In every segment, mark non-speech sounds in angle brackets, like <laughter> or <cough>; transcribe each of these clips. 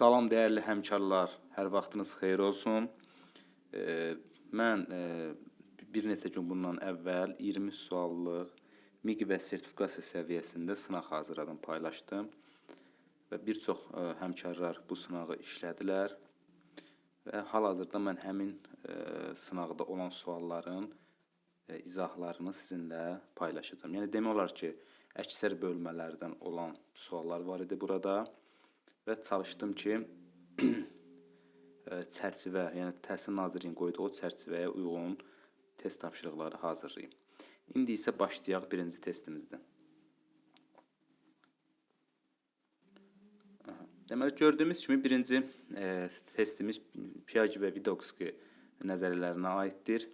Salam dəyərli həmkarlar, hər vaxtınız xeyir olsun. E, mən e, bir neçə gün bundan əvvəl 20 suallıq MİQ və sertifikasiya səviyyəsində sınaq hazırladım, paylaşdım. Və bir çox e, həmkarlar bu sınağı işlədilər. Və hal-hazırda mən həmin e, sınaqda olan sualların e, izahlarını sizinlə paylaşacağam. Yəni demək olar ki, əksər bölmələrdən olan suallar var idi burada və çalışdım ki, <clears throat> e, çərçivə, yəni Təhsil Nazirliyinin qoyduğu o çərçivəyə uyğun test tapşırıqları hazırlayım. İndi isə başlayaq birinci testimizdən. Deməli gördüyümüz kimi birinci e, testimiz Piaget və Vygotsky nəzəriyyələrinə aiddir.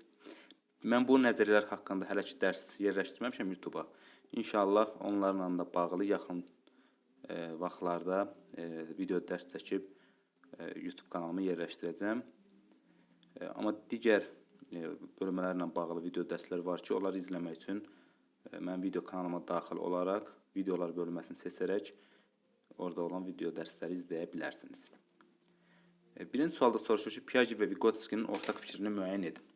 Mən bu nəzəriyyələr haqqında hələ ki dərs yerləşdirməmişəm YouTube-a. İnşallah onlarla da bağlı yaxın e, vaxtlarda e, video dərs çəkib e, YouTube kanalıma yerləşdirəcəm. E, amma digər e, bölmələrlə bağlı video dərslər var ki, onları izləmək üçün e, mən video kanalıma daxil olaraq videolar bölməsini seçərək orada olan video dərsləri izləyə bilərsiniz. E, birinci sualda soruşur ki, Piaget və Vygotskinin ortaq fikrini müəyyən edin.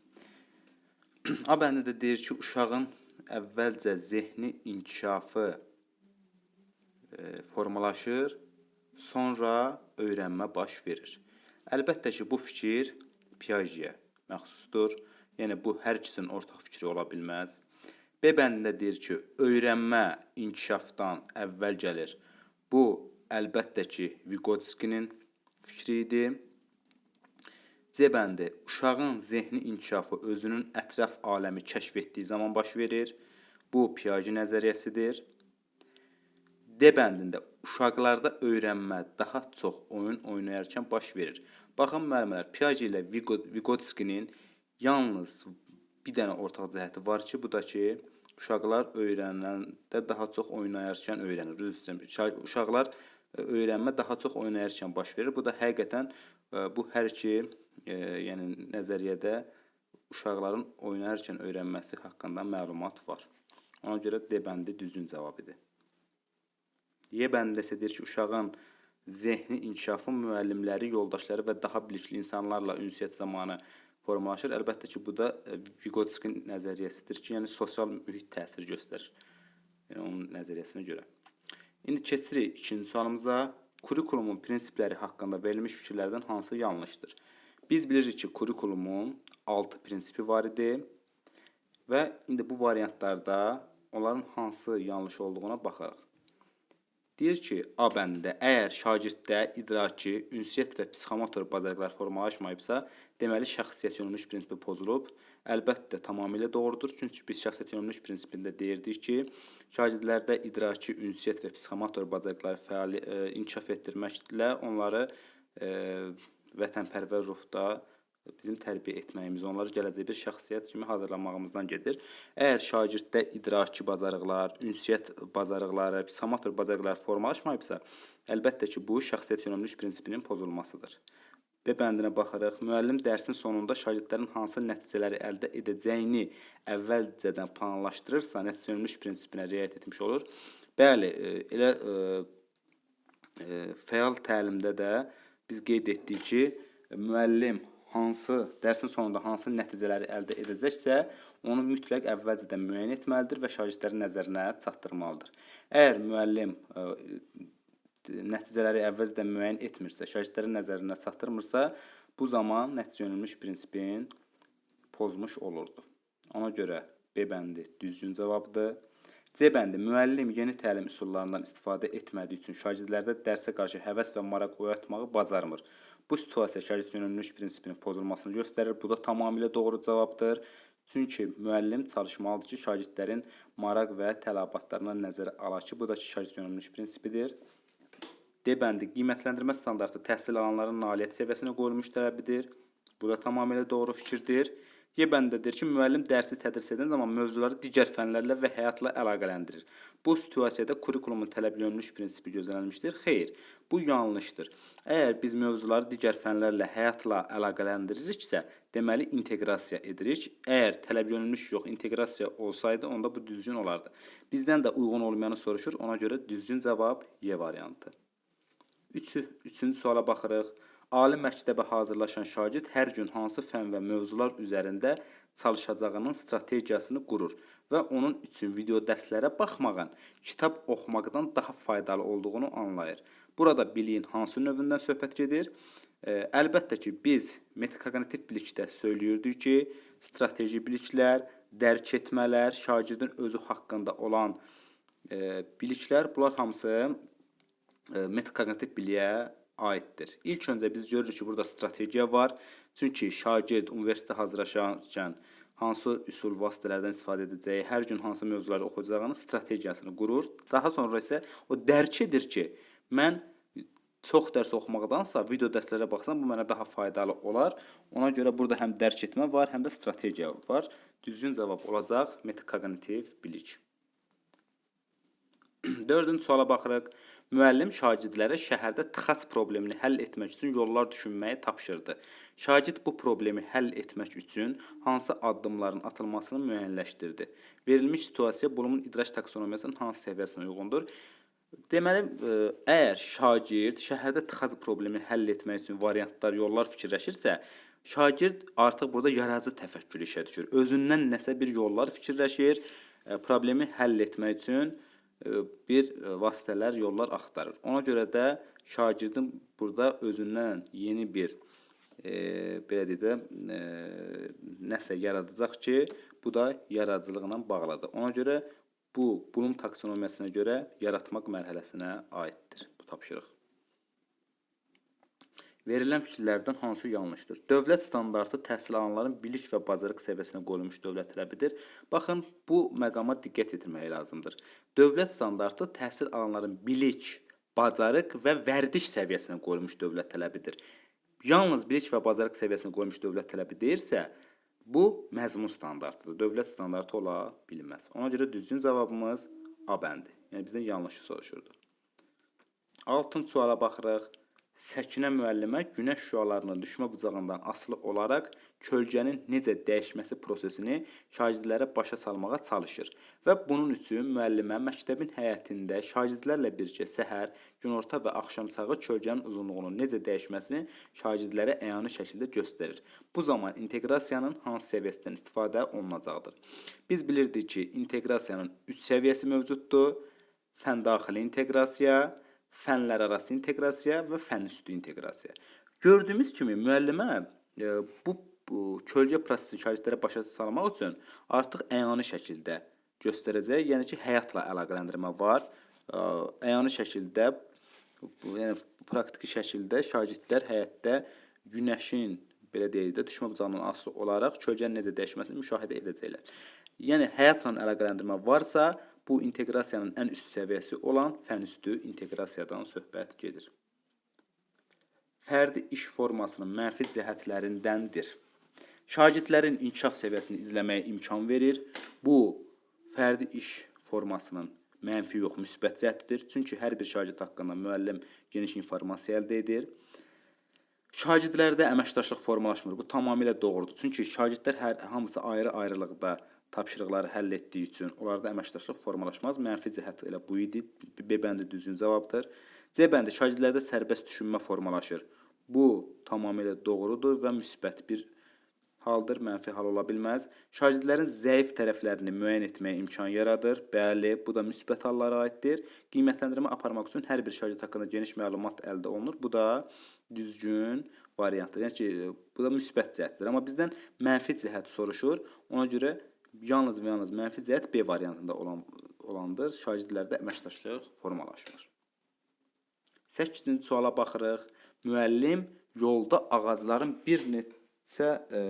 <clears throat> A bəndində deyir ki, uşağın əvvəlcə zehni inkişafı e, formalaşır, sonra öyrənmə baş verir. Əlbəttə ki, bu fikir Piaget-ə məxsusdur. Yəni bu hər ikisinin ortaq fikri ola bilməz. B bəndində deyir ki, öyrənmə inkişafdan əvvəl gəlir. Bu əlbəttə ki, Vygotskinin fikri idi. C bəndi uşağın zehni inkişafı özünün ətraf aləmi kəşf etdiyi zaman baş verir. Bu Piaget nəzəriyyəsidir. D bəndində uşaqlarda öyrənmə daha çox oyun oynayarkən baş verir. Baxın müəllimlər, Piaget ilə Vygotskinin yalnız bir dənə ortaq cəhəti var ki, bu da ki, uşaqlar öyrənəndə daha çox oynayarkən öyrənir. Düz istəyirəm. Uşaqlar e, öyrənmə daha çox oynayarkən baş verir. Bu da həqiqətən e, bu hər iki e, yəni nəzəriyyədə uşaqların oynayarkən öyrənməsi haqqında məlumat var. Ona görə D bəndi düzgün cavab idi. Y bəndində isə deyir ki, uşağın zehni inkişafı müəllimləri, yoldaşları və daha bilikli insanlarla ünsiyyət zamanı formalaşır. Əlbəttə ki, bu da e, Vygotskin nəzəriyyəsidir ki, yəni sosial mühit təsir göstərir. Yəni onun nəzəriyyəsinə görə. İndi keçirik ikinci sualımıza. Kurikulumun prinsipləri haqqında verilmiş fikirlərdən hansı yanlışdır? Biz bilirik ki, kurikulumun 6 prinsipi var idi və indi bu variantlarda onların hansı yanlış olduğuna baxarıq. Deyir ki, A bəndində əgər şagirddə idraki, ünsiyyət və psixomotor bacarıqlar formalaşmayıbsa, deməli şəxsiyyət yönəlmiş prinsipi pozulub. Əlbəttə tamamilə doğrudur. Çünki biz şəxsiyyət yönəlmiş prinsipində deyirdik ki, şagirdlərdə idraki, ünsiyyət və psixomotor bacarıqları fəal e, inkişaf etdirməklə onları e, vətənpərvər ruhda bizim tərbiyə etməyimiz, onları gələcək bir şəxsiyyət kimi hazırlamağımızdan gedir. Əgər şagirddə idraki bacarıqlar, ünsiyyət bacarıqları, psixomotor bacarıqlar formalaşmayıbsa, əlbəttə ki, bu şəxsiyyət yönəmlilik prinsipinin pozulmasıdır. B bəndinə baxaraq, müəllim dərsin sonunda şagirdlərin hansı nəticələri əldə edəcəyini əvvəlcədən planlaşdırırsa, nəticə yönəmlilik prinsipinə riayət etmiş olur. Bəli, e, elə e, e, fəal təlimdə də biz qeyd etdik ki, müəllim hansı dərsin sonunda hansı nəticələri əldə edəcəksə, onu mütləq əvvəlcədən müəyyən etməlidir və şagirdlərin nəzərinə çatdırmalıdır. Əgər müəllim ə, e, nəticələri əvvəlcədən müəyyən etmirsə, şagirdlərin nəzərinə çatdırmırsa, bu zaman nəticə yönəlmiş prinsipin pozmuş olurdu. Ona görə B bəndi düzgün cavabdır. C bəndi müəllim yeni təlim üsullarından istifadə etmədiyi üçün şagirdlərdə dərsə qarşı həvəs və maraq oyatmağı bacarmır. Bu situasiya şagird yönümlülük prinsipinin pozulmasını göstərir. Bu da tamamilə doğru cavabdır. Çünki müəllim çalışmalıdır ki, şagirdlərin maraq və tələbatlarına nəzərə ala ki, bu da şagird yönümlülük prinsipidir. D bəndi qiymətləndirmə standartı təhsil alanların nailiyyət səviyyəsinə qoyulmuş tələbidir. Bu da tamamilə doğru fikirdir. Y bəndədir ki, müəllim dərsi tədris edən zaman mövzuları digər fənlərlə və həyatla əlaqələndirir. Bu situasiyada kurikulumun tələb yönümlülük prinsipi gözlənilmişdir. Xeyr, bu yanlışdır. Əgər biz mövzuları digər fənlərlə həyatla əlaqələndiririksə, deməli inteqrasiya edirik. Əgər tələb yönümlülük yox, inteqrasiya olsaydı, onda bu düzgün olardı. Bizdən də uyğun olmayanı soruşur. Ona görə düzgün cavab Y variantı. Üçü, üçüncü suala baxırıq. Ali məktəbə hazırlaşan şagird hər gün hansı fən və mövzular üzərində çalışacağının strategiyasını qurur və onun üçün video dərslərə baxmağın kitab oxumaqdan daha faydalı olduğunu anlayır. Burada biliyin hansı növündən söhbət gedir? E, əlbəttə ki, biz metakognitiv bilikdə söyləyirdik ki, strateji biliklər, dərk etmələr, şagirdin özü haqqında olan e, biliklər bunlar hamısı e, metakognitiv biliyə aiddir. İlk öncə biz görürük ki, burada strategiya var. Çünki şagird universitetə hazırlaşarkən hansı üsul vasitələrdən istifadə edəcəyi, hər gün hansı mövzuları oxuyacağının strategiyasını qurur. Daha sonra isə o dərk edir ki, mən çox dərs oxumaqdansa video dərslərə baxsam bu mənə daha faydalı olar. Ona görə burada həm dərk etmə var, həm də strategiya var. Düzgün cavab olacaq metakognitiv bilik. Dördüncü suala baxırıq. Müəllim şagirdlərə şəhərdə tıxac problemini həll etmək üçün yollar düşünməyi tapşırdı. Şagird bu problemi həll etmək üçün hansı addımların atılmasını müəyyənləşdirdi. Verilmiş situasiya Bloom'un idraç taksonomiyasının hansı səviyyəsinə uyğundur? Deməli, ə, əgər şagird şəhərdə tıxac problemini həll etmək üçün variantlar, yollar fikirləşirsə, şagird artıq burada yaradıcı təfəkkür işə düşür. Özündən nəsə bir yollar fikirləşir, ə, problemi həll etmək üçün bir ə, vasitələr, yollar axtarır. Ona görə də şagirdin burada özündən yeni bir e, belə deyək e, nəsə yaradacaq ki, bu da yaradıcılıqla bağlıdır. Ona görə bu Bloom taksonomiyasına görə yaratmaq mərhələsinə aiddir bu tapşırıq. Verilən fikirlərdən hansı yanlışdır? Dövlət standartı təhsil alanların bilik və bacarıq səviyyəsinə qoyulmuş dövlət tələbidir. Baxın, bu məqama diqqət yetirmək lazımdır. Dövlət standartı təhsil alanların bilik, bacarıq və vərdiş səviyyəsinə qoyulmuş dövlət tələbidir. Yalnız bilik və bacarıq səviyyəsinə qoyulmuş dövlət tələbi deyirsə, bu məzmun standartıdır. Dövlət standartı ola bilməz. Ona görə düzgün cavabımız A bəndi. Yəni bizdən yanlışı soruşurdu. 6-cı suala baxırıq. Səkinə müəllimə günəş şüalarının düşmə bucağından asılı olaraq kölgənin necə dəyişməsi prosesini şagirdlərə başa salmağa çalışır və bunun üçün müəllimə məktəbin həyətində şagirdlərlə birgə səhər, günorta və axşamçağı kölgənin uzunluğunun necə dəyişməsini şagirdlərə əyani şəkildə göstərir. Bu zaman inteqrasiyanın hansı səviyyəsindən istifadə olunacaqdır? Biz bilirdik ki, inteqrasiyanın 3 səviyyəsi mövcuddur. Fən daxili inteqrasiya, fənlər arası inteqrasiya və fən üstü inteqrasiya. Gördüyümüz kimi müəllimə e, bu, bu kölgə prosesini şagirdlərə başa salmaq üçün artıq əyani şəkildə göstərəcək. Yəni ki, həyatla əlaqələndirmə var. E, əyani şəkildə yəni praktiki şəkildə şagirdlər həyatda günəşin belə deyək də düşmə bucağından asılı olaraq kölgənin necə dəyişməsini müşahidə edəcəklər. Yəni həyatla əlaqələndirmə varsa, bu inteqrasiyanın ən üst səviyyəsi olan fən üstü inteqrasiyadan söhbət gedir. Fərdi iş formasının mənfi cəhətlərindəndir. Şagirdlərin inkişaf səviyyəsini izləməyə imkan verir. Bu fərdi iş formasının mənfi yox, müsbət cəhətidir. Çünki hər bir şagird haqqında müəllim geniş informasiya əldə edir. Şagirdlərdə əməkdaşlıq formalaşmır. Bu tamamilə doğrudur. Çünki şagirdlər hər hamısı ayrı-ayrılıqda tapşırıqları həll etdiyi üçün onlarda əməkdaşlıq formalaşmaz. Mənfi cəhəti elə bu idi. B bəndi düzgün cavabdır. C bəndi şagirdlərdə sərbəst düşünmə formalaşır. Bu tamamilə doğrudur və müsbət bir haldır, mənfi hal ola bilməz. Şagirdlərin zəif tərəflərini müəyyən etməyə imkan yaradır. Bəli, bu da müsbət hallara aiddir. Qiymətləndirmə aparmaq üçün hər bir şagird haqqında geniş məlumat əldə olunur. Bu da düzgün variantdır. Yəni ki, bu da müsbət cəhətdir. Amma bizdən mənfi cəhət soruşur. Ona görə yalnız və yalnız mənfi cəhət B variantında olan olandır. Şagirdlərdə əməkdaşlıq formalaşmır. 8-ci suala baxırıq. Müəllim yolda ağacların bir neçə e,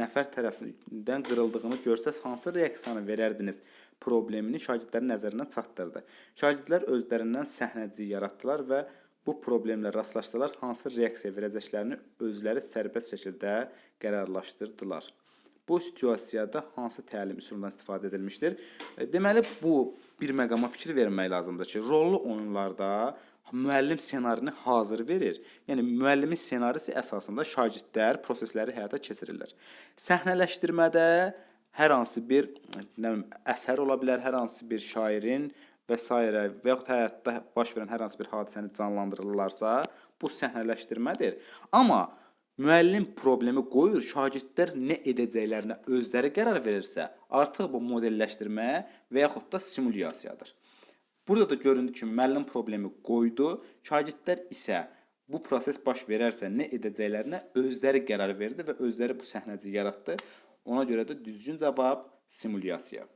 nəfər tərəfindən qırıldığını görsəz hansı reaksiyanı verərdiniz? Problemini şagirdlərin nəzərinə çatdırdı. Şagirdlər özlərindən səhnəcilik yaratdılar və bu problemlə rastlaşsalar hansı reaksiya verəcəklərini özləri sərbəst şəkildə qərarlaşdırdılar. Bu situasiyada hansı təlim üsulundan istifadə edilmişdir? E, Deməli bu bir məqama fikir vermək lazımdır ki, rollu oyunlarda müəllim ssenarini hazır verir. Yəni müəllimin ssenarisi əsasında şagirdlər prosesləri həyata keçirirlər. Səhnələşdirmədə hər hansı bir nə bilim əsər ola bilər, hər hansı bir şairin və s. və yaxud həyatda baş verən hər hansı bir hadisəni canlandırırlarsa, bu səhnələşdirmədir. Amma müəllim problemi qoyur, şagirdlər nə edəcəklərinə özləri qərar verirsə, artıq bu modelləşdirmə və yaxud da simulyasiyadır. Burada da göründü ki, müəllim problemi qoydu, şagirdlər isə bu proses baş verərsə nə edəcəklərinə özləri qərar verdi və özləri bu səhnəci yaratdı. Ona görə də düzgün cavab simulyasiya.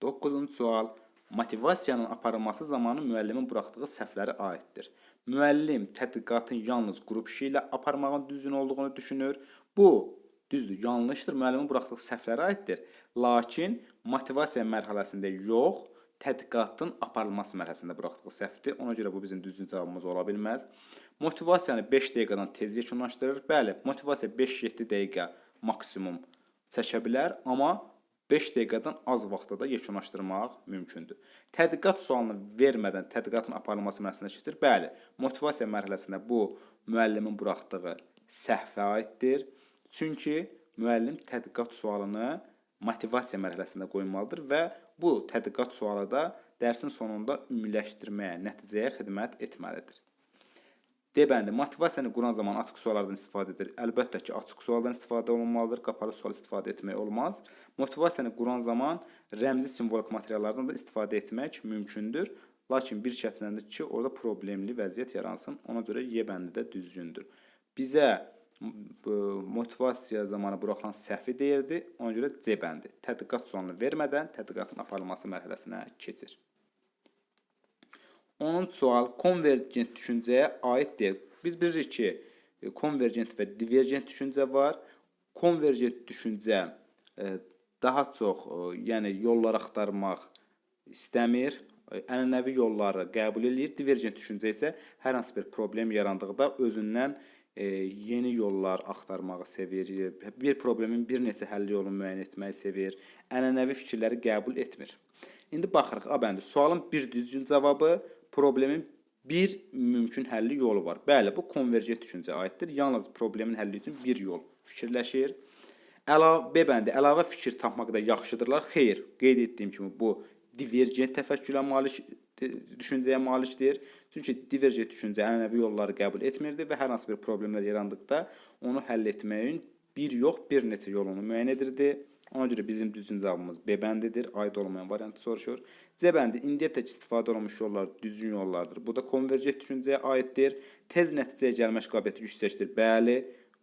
9-cu sual. Motivasiyanın aparılması zamanı müəllimin buraxdığı səhvlərə aiddir. Müəllim tədqiqatın yalnız qrup işi ilə aparmağın düzgün olduğunu düşünür. Bu düzdür, yanlışdır. Müəllimin buraxdığı səhvlərə aiddir. Lakin motivasiya mərhələsində yox, tədqiqatın aparılması mərhələsində buraxdığı səhvdir. Ona görə bu bizim düzgün cavabımız ola bilməz. Motivasiyanı 5 dəqiqədən tez yekunlaşdırır. Bəli, motivasiya 5-7 dəqiqə maksimum çəkə bilər, amma 5 dəqiqədən az vaxtda da yekunlaşdırmaq mümkündür. Tədqiqat sualını vermədən tədqiqatın aparılması mərhələsinə keçir. Bəli, motivasiya mərhələsində bu müəllimin buraxdığı səhvə aiddir. Çünki müəllim tədqiqat sualını motivasiya mərhələsində qoymalıdır və bu tədqiqat sualı da dərsin sonunda ümumiləşdirməyə, nəticəyə xidmət etməlidir. D bəndi motivasiyanı quran zaman açıq suallardan istifadə edir. Əlbəttə ki, açıq sualdan istifadə olunmalıdır, qapalı sual istifadə etmək olmaz. Motivasiyanı quran zaman rəmzi simvolik materiallardan da istifadə etmək mümkündür. Lakin bir şərtləndir ki, orada problemli vəziyyət yaransın. Ona görə Y bəndi də düzgündür. Bizə motivasiya zamanı buraxılan səhvi deyirdi. Ona görə C bəndi. Tədqiqat sualını vermədən tədqiqatın aparılması mərhələsinə keçir. 10 sual konvergent düşüncəyə aiddir. Biz bilirik ki, e, konvergent və divergent düşüncə var. Konvergent düşüncə e, daha çox, e, yəni yollar axtarmaq istəmir, ənənəvi yolları qəbul eləyir. Divergent düşüncə isə hər hansı bir problem yarandıqda özündən yeni yollar axtarmağı sevir. Bir problemin bir neçə həll yolunu müəyyən etməyi sevir. Ənənəvi fikirləri qəbul etmir. İndi baxırıq A bəndi. Sualın bir düzgün cavabı problemin bir mümkün həlli yolu var. Bəli, bu konvergent düşüncəyə aiddir. Yalnız problemin həlli üçün bir yol fikirləşir. Əlavə B bəndi əlavə fikir tapmaqda yaxşıdırlar. Xeyr, qeyd etdiyim kimi bu divergent təfəkkürə malik düşüncəyə malikdir. Çünki divergent düşüncə ənənəvi yolları qəbul etmirdi və hər hansı bir problemlər yarandıqda onu həll etməyin bir yox, bir neçə yolunu müəyyən edirdi. Ona görə bizim düzgün cavabımız B bəndidir. Aid olmayan variantı soruşur. C bəndi indiyə tək istifadə olunmuş yollar düzgün yollardır. Bu da konvergent düşüncəyə aiddir. Tez nəticəyə gəlmə qabiliyyəti yüksəkdir. Bəli,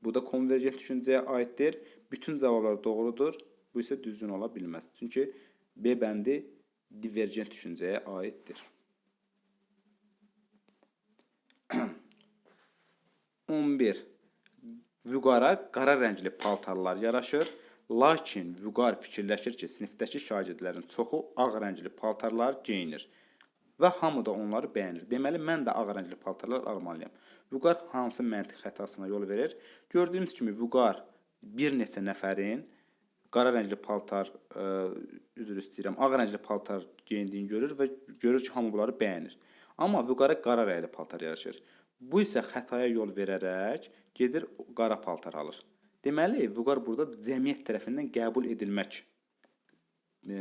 bu da konvergent düşüncəyə aiddir. Bütün cavablar doğrudur. Bu isə düzgün ola bilməz. Çünki B bəndi divergent düşüncəyə aiddir. 11. Vüqara qara rəngli paltarlar yaraşır. Lakin Vüqar fikirləşir ki, sinifdəki şagirdlərin çoxu ağ rəngli paltarlar geyinir və hamı da onları bəyənir. Deməli, mən də ağ rəngli paltarlar almalıyam. Vüqar hansı məntiq xətasına yol verir? Gördüyümüz kimi Vüqar bir neçə nəfərin qara rəngli paltar, ə, üzr istəyirəm, ağ rəngli paltar geyindiyini görür və görür ki, hamı bunları bəyənir. Amma Vüqara qara rəngli paltar yaraşır. Bu isə xətaya yol verərək gedir qara paltar alır. Deməli, Vüqar burada cəmiyyət tərəfindən qəbul edilmək e,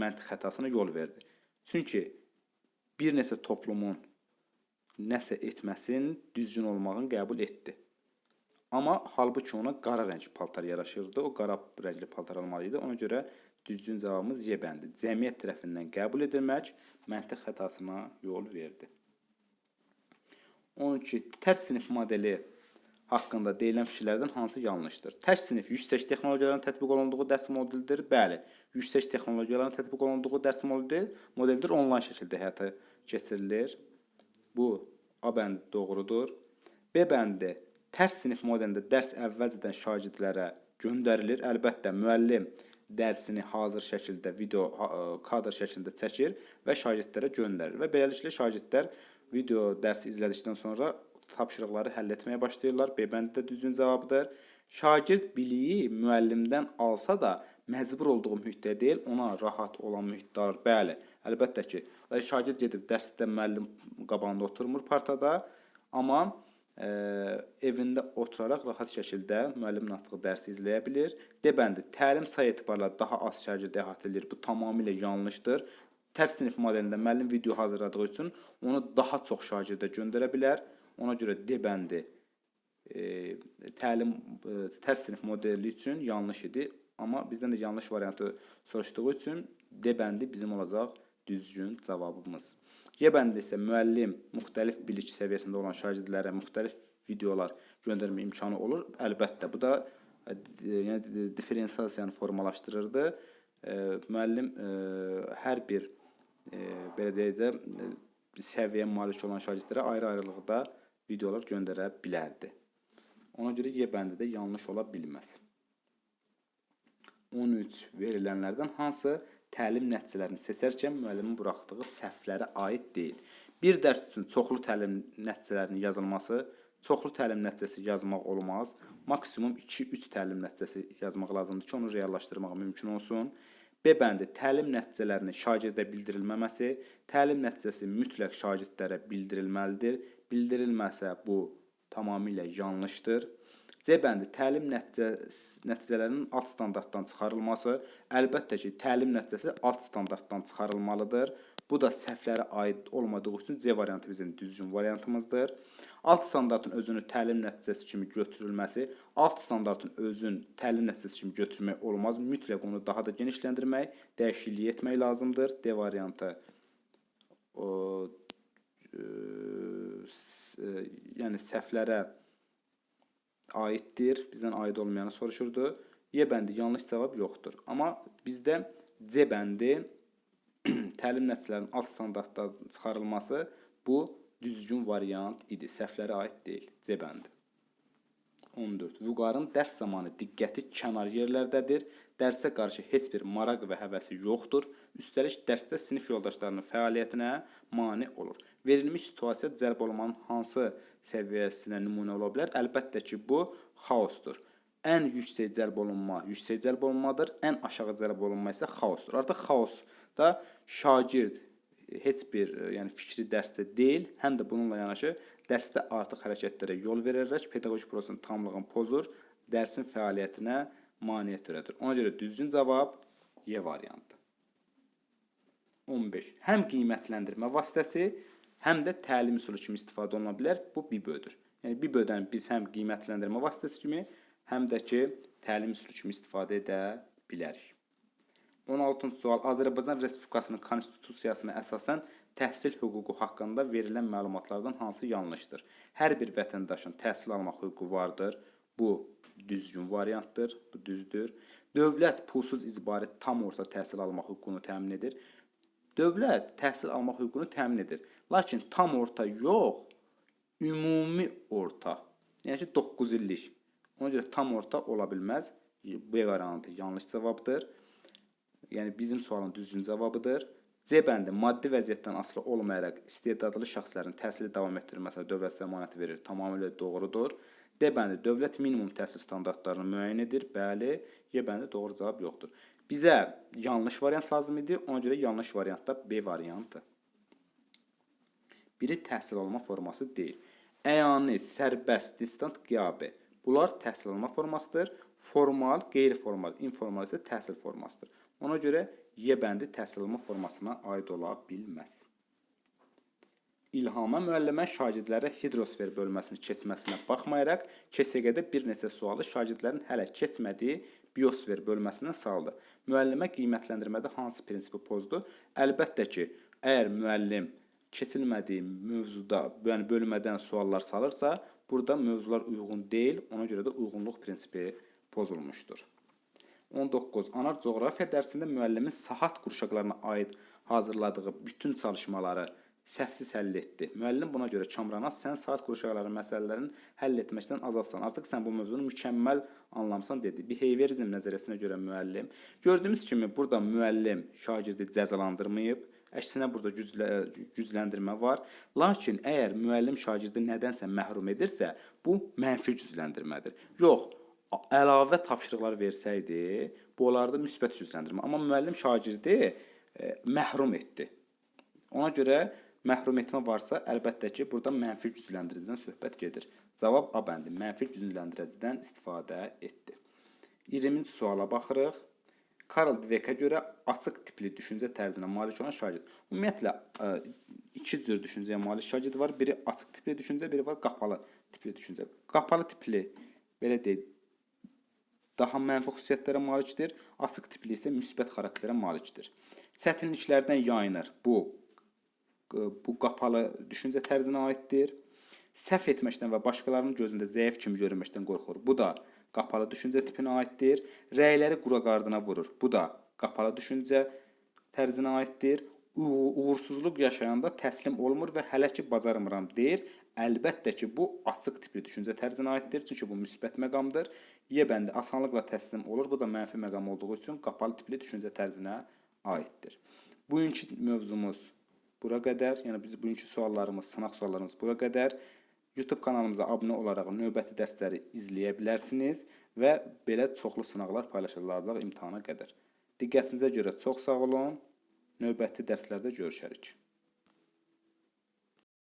məntiq xətasına yol verdi. Çünki bir neçə toplumun nəsə etməsinin düzgün olmağını qəbul etdi. Amma halbuki ona qara rəng paltar yaraşırdı. O qara rəngli paltar almalı idi. Ona görə düzgün cavabımız Y bəndi. Cəmiyyət tərəfindən qəbul edilmək məntiq xətasına yol verdi. 12. Tərs sinif modeli haqqında deyilən fikirlərdən hansı yanlışdır? Tək sinif yüksək texnologiyaların tətbiq olunduğu dərs modelidir. Bəli, yüksək texnologiyaların tətbiq olunduğu dərs modelidir. Modeldir onlayn şəkildə həyata keçirilir. Bu A bəndi doğrudur. B bəndi tərs sinif modelində dərs əvvəlcədən şagirdlərə göndərilir. Əlbəttə müəllim dərsini hazır şəkildə video kadr şəklində çəkir və şagirdlərə göndərir və beləliklə şagirdlər video dərsi izlədikdən sonra tapşırıqları həll etməyə başlayırlar. B bəndi də düzgün cavabıdır. Şagird biliyi müəllimdən alsa da məcbur olduğu mühitdə deyil, ona rahat olan mühitdə alır. Bəli, əlbəttə ki, şagird gedib dərsdə müəllim qabağında oturmur partada, amma e, evində oturaraq rahat şəkildə müəllimin atdığı dərsi izləyə bilər. D bəndi təlim sayı etibarla daha az şagird əhatə edir. Bu tamamilə yanlışdır. Tərs sinif modelində müəllim video hazırladığı üçün onu daha çox şagirdə göndərə bilər. Ona görə D bəndi e, təlim e, tərs sinif modeli üçün yanlış idi. Amma bizdən də yanlış variantı soruşduğu üçün D bəndi bizim olacaq düzgün cavabımız. Y bəndi isə müəllim müxtəlif bilik səviyyəsində olan şagirdlərə müxtəlif videolar göndərmə imkanı olur. Əlbəttə, bu da e, yəni d- diferensiasiyanı formalaşdırırdı. E, müəllim e, hər bir e, belə deyək də e, səviyyəyə malik olan şagirdlərə ayrı-ayrılıqda videolar göndərə bilərdi. Ona görə Y bəndi də yanlış ola bilməz. 13 verilənlərdən hansı təlim nəticələrini seçərkən müəllimin buraxdığı səhvlərə aid deyil? Bir dərs üçün çoxlu təlim nəticələrinin yazılması, çoxlu təlim nəticəsi yazmaq olmaz. Maksimum 2-3 təlim nəticəsi yazmaq lazımdır ki, onu reallaşdırmaq mümkün olsun. B bəndi təlim nəticələrinin şagirdə bildirilməməsi, təlim nəticəsi mütləq şagirdlərə bildirilməlidir. Bildirilməsə bu tamamilə yanlışdır. C bəndi təlim nəticəsi, nəticələrinin alt standartdan çıxarılması, əlbəttə ki, təlim nəticəsi alt standartdan çıxarılmalıdır. Bu da səhvlərə aid olmadığı üçün C variantı bizim düzgün variantımızdır. Alt standartın özünü təlim nəticəsi kimi götürülməsi, alt standartın özün təlim nəticəsi kimi götürmək olmaz. Mütləq onu daha da genişləndirmək, dəyişiklik etmək lazımdır. D variantı o e, yəni səhvlərə aiddir. Bizdən aid olmayanı soruşurdu. Y bəndi yanlış cavab yoxdur. Amma bizdə C bəndi <clears throat> təlim nəticələrinin alt standartdan çıxarılması bu düzgün variant idi. Səhvlərə aid deyil. C bəndi. 14. Vüqarın dərs zamanı diqqəti kənar yerlərdədir. Dərsə qarşı heç bir maraq və həvəsi yoxdur. Üstəlik dərsdə sinif yoldaşlarının fəaliyyətinə mane olur. Verilmiş situasiya cəlb olunmanın hansı səviyyəsinə nümunə ola bilər? Əlbəttə ki, bu xaosdur. Ən yüksək cəlb olunma yüksək cəlb olunmadır, ən aşağı cəlb olunma isə xaosdur. Artıq xaosda şagird heç bir e, yəni fikri dərsdə deyil, həm də bununla yanaşı dərsdə artıq hərəkətlərə yol verərək pedaqoji prosesin tamlığını pozur, dərsin fəaliyyətinə maneə törədir. Ona görə düzgün cavab Y variantı. 15. Həm qiymətləndirmə vasitəsi, həm də təlim üsulu kimi istifadə oluna bilər. Bu BİBÖ-dür. Yəni BİBÖ-dən biz həm qiymətləndirmə vasitəsi kimi, həm də ki, təlim üsulu kimi istifadə edə bilərik. 16-cı sual Azərbaycan Respublikasının konstitusiyasına əsasən təhsil hüququ haqqında verilən məlumatlardan hansı yanlışdır? Hər bir vətəndaşın təhsil almaq hüququ vardır. Bu düzgün variantdır, bu düzdür. Dövlət pulsuz icbari tam orta təhsil almaq hüququnu təmin edir. Dövlət təhsil almaq hüququnu təmin edir. Lakin tam orta yox, ümumi orta. Yəni ki 9 illik. Ona görə tam orta ola bilməz. B variantı yanlış cavabdır. Yəni bizim sualın düzgün cavabıdır. C bəndi maddi vəziyyətdən asılı olmayaraq istedadlı şəxslərin təhsili davam etdirməsinə dövlət zəmanəti verir. Tamamilə doğrudur. D bəndi dövlət minimum təhsil standartlarını müəyyən edir. Bəli, Y bəndi doğru cavab yoxdur. Bizə yanlış variant lazım idi. Ona görə yanlış variant da B variantı. Biri təhsil alma forması deyil. Əyani, sərbəst, distant, qiyabi. Bunlar təhsil alma formasıdır. Formal, qeyri-formal, informal isə təhsil formasıdır. Ona görə Y bəndi təhsil alma formasına aid ola bilməz. İlhama müəllimə şagirdlərə hidrosfer bölməsini keçməsinə baxmayaraq, KSQ-də bir neçə sualı şagirdlərin hələ keçmədiyi biosfer bölməsindən saldı. Müəllimə qiymətləndirmədə hansı prinsipi pozdu? Əlbəttə ki, əgər müəllim keçilmədiyi mövzuda, yəni bölmədən suallar salırsa, burada mövzular uyğun deyil, ona görə də uyğunluq prinsipi pozulmuşdur. 19. Anar coğrafiya dərsində müəllimin sahat qurşaqlarına aid hazırladığı bütün çalışmaları səhvsiz həll etdi. Müəllim buna görə Kamrana sən saat qurşaqları məsələlərini həll etməkdən azadsan. Artıq sən bu mövzunu mükəmməl anlamısan dedi. Behaviorizm nəzəriyyəsinə görə müəllim. Gördüyümüz kimi burada müəllim şagirdi cəzalandırmayıb. Əksinə burada güclə, gücləndirmə var. Lakin əgər müəllim şagirdi nədənsə məhrum edirsə, bu mənfi gücləndirmədir. Yox, əlavə tapşırıqlar versəydi, bu olardı müsbət gücləndirmə. Amma müəllim şagirdi e, məhrum etdi. Ona görə məhrum etmə varsa, əlbəttə ki, burada mənfi gücləndiricidən söhbət gedir. Cavab A bəndi mənfi gücləndiricidən istifadə etdi. 20-ci suala baxırıq. Karl Dweckə görə açıq tipli düşüncə tərzinə malik olan şagird. Ümumiyyətlə iki cür düşüncəyə malik şagird var. Biri açıq tipli düşüncə, biri var qapalı tipli düşüncə. Qapalı tipli belə deyək, daha mənfi xüsusiyyətlərə malikdir. Açıq tipli isə müsbət xarakterə malikdir. Çətinliklərdən yayınır. Bu bu qapalı düşüncə tərzinə aiddir. Səhv etməkdən və başqalarının gözündə zəif kimi görünməkdən qorxur. Bu da qapalı düşüncə tipinə aiddir. Rəyləri qura qardına vurur. Bu da qapalı düşüncə tərzinə aiddir. Uğursuzluq yaşayanda təslim olmur və hələ ki bacarmıram deyir. Əlbəttə ki, bu açıq tipli düşüncə tərzinə aiddir, çünki bu müsbət məqamdır. Y bəndi asanlıqla təslim olur. Bu da mənfi məqam olduğu üçün qapalı tipli düşüncə tərzinə aiddir. Bugünkü mövzumuz bura qədər. Yəni biz bugünkü suallarımız, sınaq suallarımız bura qədər. YouTube kanalımıza abunə olaraq növbəti dərsləri izləyə bilərsiniz və belə çoxlu sınaqlar paylaşılacaq imtahana qədər. Diqqətinizə görə çox sağ olun. Növbəti dərslərdə görüşərik.